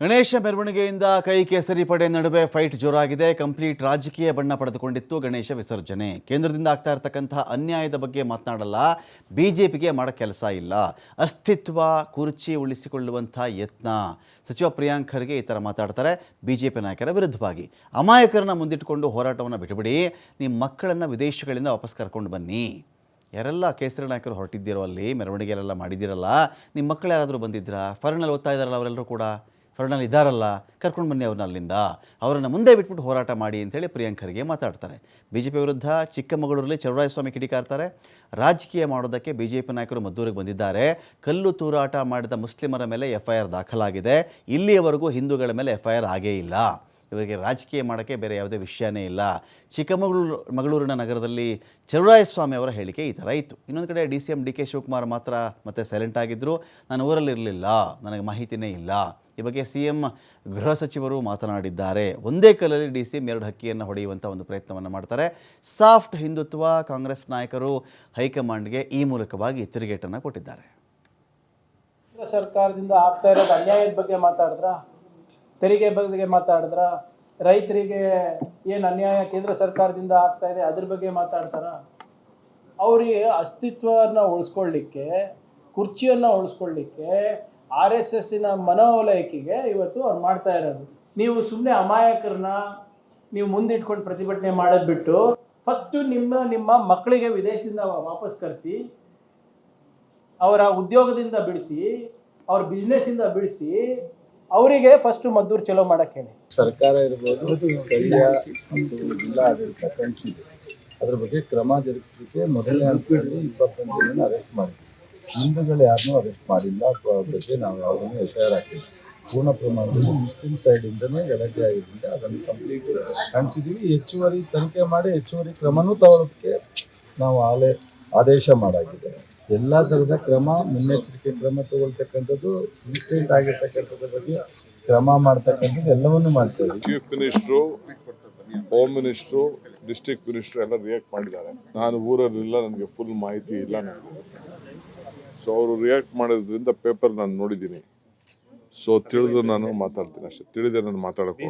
ಗಣೇಶ ಮೆರವಣಿಗೆಯಿಂದ ಕೈ ಕೇಸರಿ ಪಡೆ ನಡುವೆ ಫೈಟ್ ಜೋರಾಗಿದೆ. ಕಂಪ್ಲೀಟ್ ರಾಜಕೀಯ ಬಣ್ಣ ಪಡೆದುಕೊಂಡಿತ್ತು ಗಣೇಶ ವಿಸರ್ಜನೆ. ಕೇಂದ್ರದಿಂದ ಆಗ್ತಾ ಇರತಕ್ಕಂತಹ ಅನ್ಯಾಯದ ಬಗ್ಗೆ ಮಾತನಾಡಲ್ಲ. ಬಿಜೆಪಿಗೆ ಮಾಡೋ ಕೆಲಸ ಇಲ್ಲ. ಅಸ್ತಿತ್ವ ಕುರ್ಚಿ ಉಳಿಸಿಕೊಳ್ಳುವಂಥ ಯತ್ನ. ಸಚಿವ ಪ್ರಿಯಾಂಕ್ ಖರ್ಗೆ ಈ ಥರ ಮಾತಾಡ್ತಾರೆ. ಬಿಜೆಪಿ ನಾಯಕರ ವಿರುದ್ಧವಾಗಿ. ಅಮಾಯಕರನ್ನ ಮುಂದಿಟ್ಟುಕೊಂಡು ಹೋರಾಟವನ್ನು ಬಿಟ್ಟುಬಿಡಿ ನಿಮ್ಮ ಮಕ್ಕಳನ್ನು ವಿದೇಶಗಳಿಂದ ವಾಪಸ್ ಕರ್ಕೊಂಡು ಬನ್ನಿ. ಯಾರೆಲ್ಲ ಕೇಸರಿ ನಾಯಕರು ಹೊರಟಿದ್ದೀರೋ ಅಲ್ಲಿ, ಮೆರವಣಿಗೆಯಲ್ಲೆಲ್ಲ ಮಾಡಿದ್ದೀರಲ್ಲ, ನಿಮ್ಮ ಮಕ್ಕಳು ಯಾರಾದರೂ ಬಂದಿದ್ರಾ? ಫಾರಿನಲ್ಲಿ ಓದ್ತಾ ಇದ್ದಾರಲ್ಲ ಅವರೆಲ್ಲರೂ ಕೂಡ? ಫಾರಿನಲ್ಲಿ ಇದ್ದಾರಲ್ಲ, ಕರ್ಕೊಂಡು ಬನ್ನಿ ಅವ್ರನ್ನ ಅಲ್ಲಿಂದ. ಅವರನ್ನು ಮುಂದೆ ಬಿಟ್ಬಿಟ್ಟು ಹೋರಾಟ ಮಾಡಿ ಅಂತೇಳಿ ಪ್ರಿಯಾಂಕರಿಗೆ ಮಾತಾಡ್ತಾರೆ. ಬಿ ಜೆ ಪಿ ವಿರುದ್ಧ ಚಿಕ್ಕಮಗಳೂರಲ್ಲಿ ಚಲುವರಾಯಸ್ವಾಮಿ ಕಿಡಿಕಾರ್ತಾರೆ ರಾಜಕೀಯ ಮಾಡೋದಕ್ಕೆ ಬಿ ಜೆ ಪಿ ನಾಯಕರು ಮದ್ದೂರಿಗೆ ಬಂದಿದ್ದಾರೆ. ಕಲ್ಲು ತೂರಾಟ ಮಾಡಿದ ಮುಸ್ಲಿಮರ ಮೇಲೆ ಎಫ್ ಐ ಆರ್ ದಾಖಲಾಗಿದೆ. ಇಲ್ಲಿಯವರೆಗೂ ಹಿಂದೂಗಳ ಮೇಲೆ ಎಫ್ ಐ ಆರ್ ಆಗೇ ಇಲ್ಲ. ಇವರಿಗೆ ರಾಜಕೀಯ ಮಾಡೋಕ್ಕೆ ಬೇರೆ ಯಾವುದೇ ವಿಷಯನೇ ಇಲ್ಲ. ಚಿಕ್ಕಮಗಳೂರು, ಮಗಳೂರಿನ ನಗರದಲ್ಲಿ ಚರುರಾಯಸ್ವಾಮಿ ಅವರ ಹೇಳಿಕೆ ಈ ಥರ ಇತ್ತು. ಇನ್ನೊಂದು ಕಡೆ D C M, D K Shivakumar ಮಾತ್ರ ಮತ್ತೆ ಸೈಲೆಂಟ್ ಆಗಿದ್ದರು ನಾನು ಊರಲ್ಲಿರಲಿಲ್ಲ ನನಗೆ ಮಾಹಿತಿನೇ ಇಲ್ಲ. ಈ ಬಗ್ಗೆ ಸಿ ಎಂ ಗೃಹ ಸಚಿವರು ಮಾತನಾಡಿದ್ದಾರೆ. ಒಂದೇ ಕಲ್ಲಲ್ಲಿ ಡಿ ಸಿ ಎಂ ಎರಡು ಹಕ್ಕಿಯನ್ನು ಹೊಡೆಯುವಂಥ ಒಂದು ಪ್ರಯತ್ನವನ್ನು ಮಾಡ್ತಾರೆ. ಸಾಫ್ಟ್ ಹಿಂದುತ್ವ ಕಾಂಗ್ರೆಸ್ ನಾಯಕರು ಹೈಕಮಾಂಡ್ಗೆ ಈ ಮೂಲಕವಾಗಿ ತಿರುಗೇಟನ್ನು ಕೊಟ್ಟಿದ್ದಾರೆ. ಸರ್ಕಾರದಿಂದ ಆಗ್ತಾ ಇರೋದು ಅನ್ಯಾಯದ ಬಗ್ಗೆ ಮಾತಾಡಿದ್ರ? ತೆರಿಗೆ ಬಗ್ಗೆ ಮಾತಾಡಿದ್ರ? ರೈತರಿಗೆ ಏನು ಅನ್ಯಾಯ ಕೇಂದ್ರ ಸರ್ಕಾರದಿಂದ ಆಗ್ತಾ ಇದೆ, ಅದ್ರ ಬಗ್ಗೆ ಮಾತಾಡ್ತಾರ? ಅವರಿಗೆ ಅಸ್ತಿತ್ವವನ್ನು ಉಳಿಸ್ಕೊಳ್ಳಿಕ್ಕೆ ಕುರ್ಚಿಯನ್ನು ಉಳಿಸ್ಕೊಳ್ಳಿಕ್ಕೆ ಆರ್ ಎಸ್ ಎಸ್ಸಿನ ಮನೋವಲಯಕಿಗೆ ಇವತ್ತು ಅವ್ರು ಮಾಡ್ತಾ ಇರೋದು. ನೀವು ಸುಮ್ಮನೆ ಅಮಾಯಕರನ್ನ ನೀವು ಮುಂದಿಟ್ಕೊಂಡು ಪ್ರತಿಭಟನೆ ಮಾಡೋದು ಬಿಟ್ಟು ಫಸ್ಟು ನಿಮ್ಮ ನಿಮ್ಮ ಮಕ್ಕಳಿಗೆ ವಿದೇಶದಿಂದ ವಾಪಸ್ ಕರೆಸಿ, ಅವರ ಉದ್ಯೋಗದಿಂದ ಬಿಡಿಸಿ, ಅವ್ರ ಬಿಸ್ನೆಸ್ಸಿಂದ ಬಿಡಿಸಿ ಅವರಿಗೆ ಫಸ್ಟ್ ಮದ್ದೂರು ಚಲೋ ಮಾಡಕ್ ಹೇಳಿ. ಸರ್ಕಾರ ಇರ್ಬೋದು, ಸ್ಥಳೀಯ ಜಿಲ್ಲಾ ಅದ್ರ ಬಗ್ಗೆ ಕ್ರಮ ಜರುಗಿಸಲಿಕ್ಕೆ ಮೊದಲನೇ ಹಂತದಲ್ಲಿ ಇಪ್ಪತ್ತೊಂದು ಜನ ಅರೆಸ್ಟ್ ಮಾಡಿದ್ವಿ ಹಿಂದೂಗಳು ಯಾರನ್ನೂ ಅರೆಸ್ಟ್ ಮಾಡಿಲ್ಲ ಅಥವಾ ಬಗ್ಗೆ ನಾವು ಯಾವುದನ್ನು ಎಫ್ ಐ ಆರ್ ಹಾಕಿಲ್ಲ. ಪೂರ್ಣ ಪ್ರಮಾಣದಲ್ಲಿ ಮುಸ್ಲಿಂ ಸೈಡಿಂದನೇ ಗಲಾಟೆ ಆಗಿದ್ದರಿಂದ ಅದನ್ನು ಕಂಪ್ಲೀಟ್ ಕಾಣಿಸಿದ್ದೀವಿ ಹೆಚ್ಚುವರಿ ತನಿಖೆ ಮಾಡಿ ಹೆಚ್ಚುವರಿ ಕ್ರಮನೂ ತಗೊಳ್ಳೋದಕ್ಕೆ ನಾವು ಆಲೆ, ಆದೇಶ ಮಾಡಾಗಿದೆ. ಎಲ್ಲ ಥರದ ಕ್ರಮ ಮುನ್ನೆಚ್ಚರಿಕೆ ಕ್ರಮ ತಗೊಳ್ತಕ್ಕಂಥದ್ದು ಇನ್ಸ್ಟೆಂಟ್ ಆಗಿರ್ತಕ್ಕಂಥದ್ರ ಬಗ್ಗೆ ಕ್ರಮ ಮಾಡ್ತಕ್ಕಂಥದ್ದು ಎಲ್ಲವನ್ನೂ ಮಾಡ್ತೇವೆ. Chief minister home minister district minister ಎಲ್ಲ ರಿಯಾಕ್ಟ್ ಮಾಡಿದ್ದಾರೆ. ನಾನು ಊರಲ್ಲಿಲ್ಲ, ನನಗೆ ಫುಲ್ ಮಾಹಿತಿ ಇಲ್ಲ ನನಗೆ ಸೊ ಅವರು ರಿಯಾಕ್ಟ್ ಮಾಡೋದ್ರಿಂದ ಪೇಪರ್ ನಾನು ನೋಡಿದ್ದೀನಿ. ಸೊ ತಿಳಿದು ನಾನು ಮಾತಾಡ್ತೀನಿ ಅಷ್ಟೇ. ತಿಳಿದೆ ನಾನು ಮಾತಾಡಕ್ಕೆ.